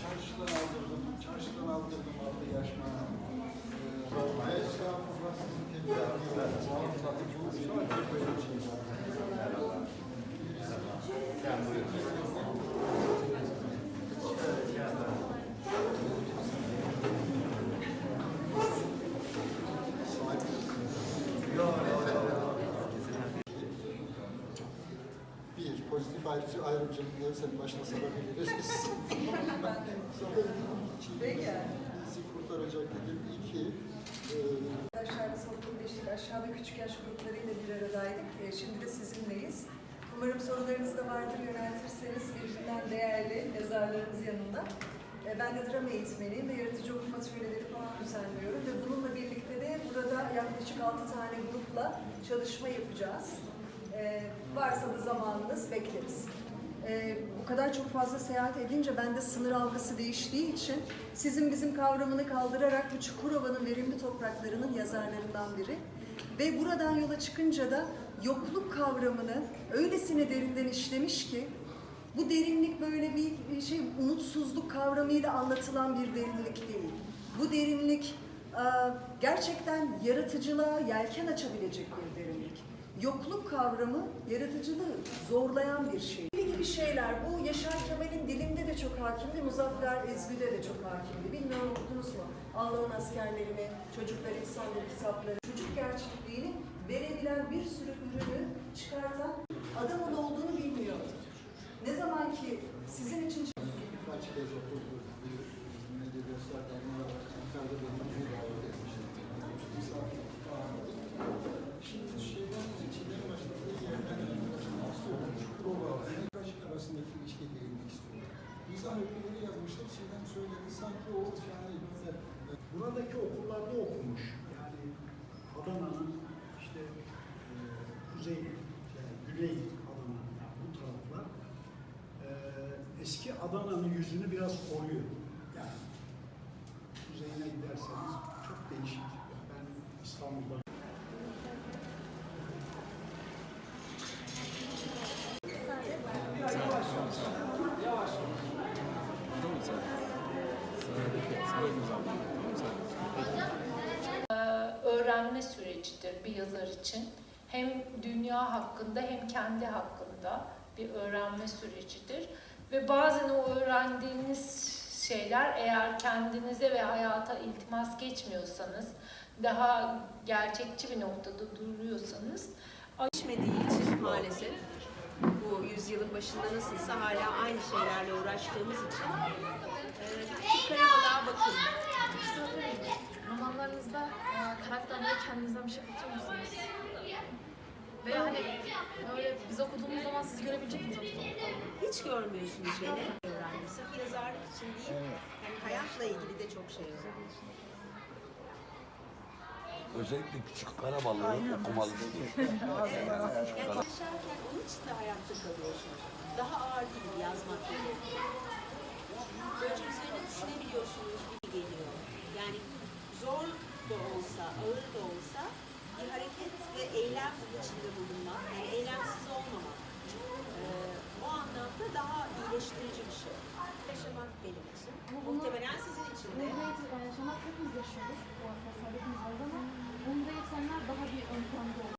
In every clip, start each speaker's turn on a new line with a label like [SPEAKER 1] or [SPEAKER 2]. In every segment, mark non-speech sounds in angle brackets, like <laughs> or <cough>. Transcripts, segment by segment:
[SPEAKER 1] çarşıdan aldırdım, çarşıdan aldırdım aldı yaşma. Ee, estağfurullah sizin şey var. Ayrıcı ayrımcılıkları sen başına sarabiliriz. <laughs>
[SPEAKER 2] Peki.
[SPEAKER 1] Bizi kurtaracak dedim. İki, e,
[SPEAKER 2] Arkadaşlar biz okul beşik aşağıda küçük yaş gruplarıyla bir aradaydık. Ee, şimdi de sizinleyiz. Umarım sorularınız da vardır yöneltirseniz birbirinden değerli yazarlarımız yanında. Ee, ben de drama eğitmeniyim ve yaratıcı okuma atölyeleri falan düzenliyorum. Ve bununla birlikte de burada yaklaşık 6 tane grupla çalışma yapacağız. Ee, varsa da zamanınız bekleriz. Ee, bu kadar çok fazla seyahat edince bende sınır algısı değiştiği için sizin bizim kavramını kaldırarak bu Çukurova'nın verimli topraklarının yazarlarından biri. Ve buradan yola çıkınca da yokluk kavramını öylesine derinden işlemiş ki bu derinlik böyle bir şey umutsuzluk kavramıyla anlatılan bir derinlik değil. Bu derinlik e, gerçekten yaratıcılığa yelken açabilecek bir derinlik. Yokluk kavramı yaratıcılığı zorlayan bir şey. Gibi gibi şeyler. Bu Yaşar Kemal'in dilinde de çok hakimdi, Muzaffer Ezgi'de de çok hakimdi. Bilmiyorum okudunuz mu? Allah'ın askerlerini, çocuklar insanları kitapları, çocuk gerçekliğini verebilen bir sürü ürünü çıkartan adamın olduğunu bilmiyordu. Ne zaman ki sizin için
[SPEAKER 1] Kaç kez oturduk,
[SPEAKER 3] Buradaki okullarda okumuş. Yani Adana'nın işte e, kuzey, yani güney Adana, yani bu taraflar e, eski Adana'nın yüzünü biraz koruyor. Yani kuzeyine giderseniz çok değişik. Ben İstanbul'da
[SPEAKER 4] öğrenme sürecidir bir yazar için. Hem dünya hakkında hem kendi hakkında bir öğrenme sürecidir. Ve bazen o öğrendiğiniz şeyler eğer kendinize ve hayata iltimas geçmiyorsanız, daha gerçekçi bir noktada duruyorsanız
[SPEAKER 5] Değişmediği için maalesef bu yüzyılın başında nasılsa hala aynı şeylerle uğraştığımız için e, küçük karabalığa bakın.
[SPEAKER 6] Kendinizden bir şey katıyor musunuz? Ve hani böyle biz okuduğumuz zaman sizi görebilecek miyiz ortada?
[SPEAKER 5] Hiç görmüyorsunuz beni öğrendim. Sırf yazarlık için değil, yani hayatla ilgili de çok şey öğrendim.
[SPEAKER 7] Özellikle küçük karabalığı okumalısınız.
[SPEAKER 5] Yani yaşarken onun için de hayatta kalıyorsunuz. Daha ağır değil yazmak gibi. Böyle üzerine düşünebiliyorsunuz gibi geliyor. Yani zor da olsa, ağır da olsa bir hareket ve eylem içinde bulunmak, yani eylemsiz olmamak. Ee, o anlamda daha iyileştirici bir şey. Yaşamak benim için. Muhtemelen sizin için de.
[SPEAKER 6] Bunda yaşamak hepimiz yaşıyoruz. Bu aslında hepimiz varız ama bunda yetişenler daha bir ön planda oluyor.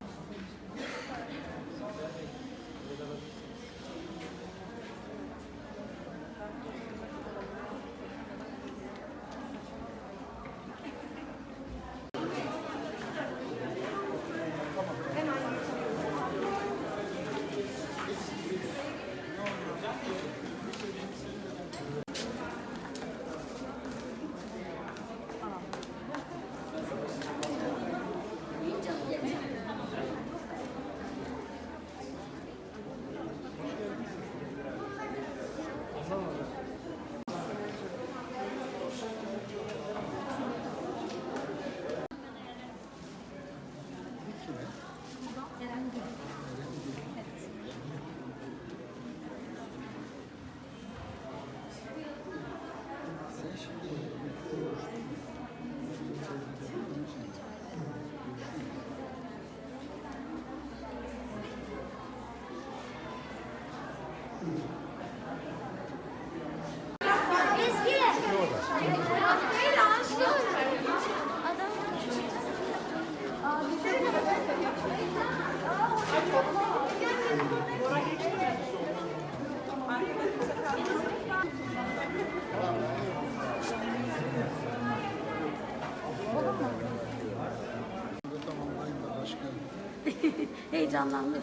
[SPEAKER 6] <laughs>
[SPEAKER 8] Heyecanlandım.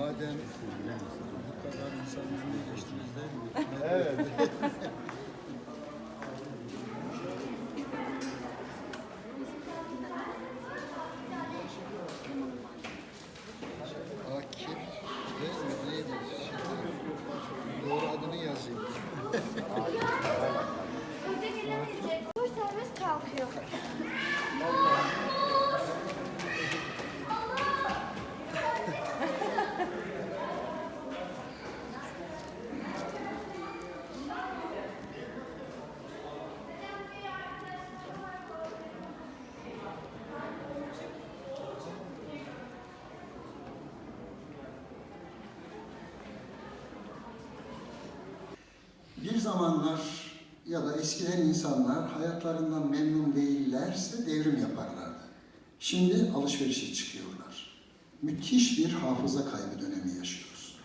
[SPEAKER 9] Madem bu kadar insan bizimle geçtiğinizde <laughs> <laughs> evet.
[SPEAKER 1] Zamanlar ya da eskiden insanlar hayatlarından memnun değillerse devrim yaparlardı. Şimdi alışverişe çıkıyorlar. Müthiş bir hafıza kaybı dönemi yaşıyoruz.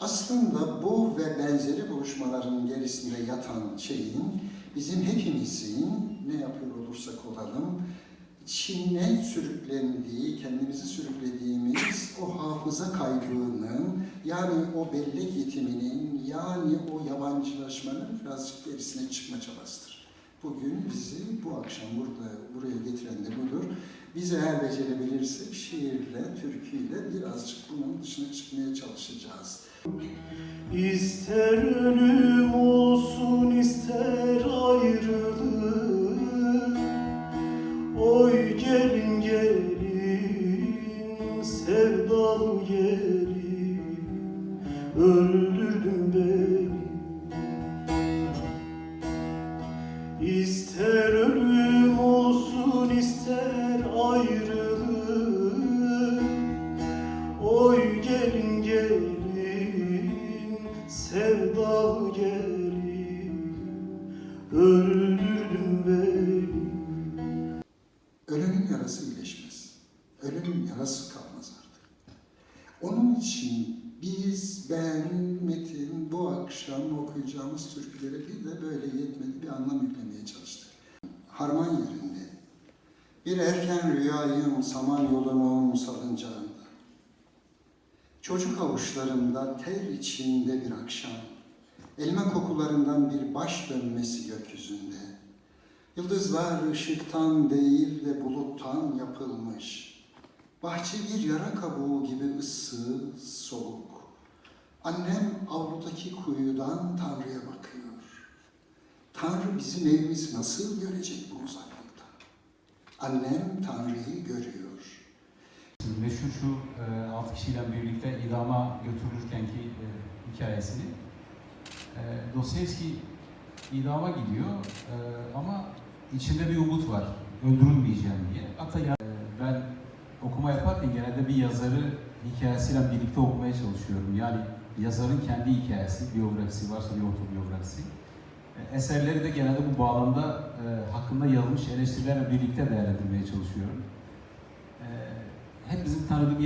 [SPEAKER 1] Aslında bu ve benzeri buluşmaların gerisinde yatan şeyin bizim hepimizin ne yapıyor olursak olalım Çin'e sürüklendiği, kendimizi sürüklediğimiz o hafıza kaybının, yani o bellek yetiminin, yani o yabancılaşmanın birazcık gerisine çıkma çabasıdır. Bugün bizi bu akşam burada buraya getiren de budur. Biz eğer becerebilirsek şiirle, türküyle birazcık bunun dışına çıkmaya çalışacağız.
[SPEAKER 10] İster ölüm olsun ister
[SPEAKER 1] bir erken rüyayım saman yolunun salıncağında. Çocuk avuçlarımda ter içinde bir akşam, elma kokularından bir baş dönmesi gökyüzünde. Yıldızlar ışıktan değil de buluttan yapılmış. Bahçe bir yara kabuğu gibi ıssız, soğuk. Annem avludaki kuyudan Tanrı'ya bakıyor. Tanrı bizim evimiz nasıl görecek bu uzaklıkta? Annem Tanrı'yı görüyor.
[SPEAKER 11] Meşhur şu e, altı kişiyle birlikte idama götürülürkenki e, hikayesini. E, Dostoyevski idama gidiyor e, ama içinde bir umut var. Öldürülmeyeceğim diye. Hatta ya, e, ben okuma yaparken genelde bir yazarı hikayesiyle birlikte okumaya çalışıyorum. Yani yazarın kendi hikayesi, biyografisi varsa bir otobiyografisi. Eserleri de genelde bu bağlamda e, hakkında yazılmış eleştirilerle birlikte değerlendirmeye çalışıyorum. E, hepimizin tanıdığı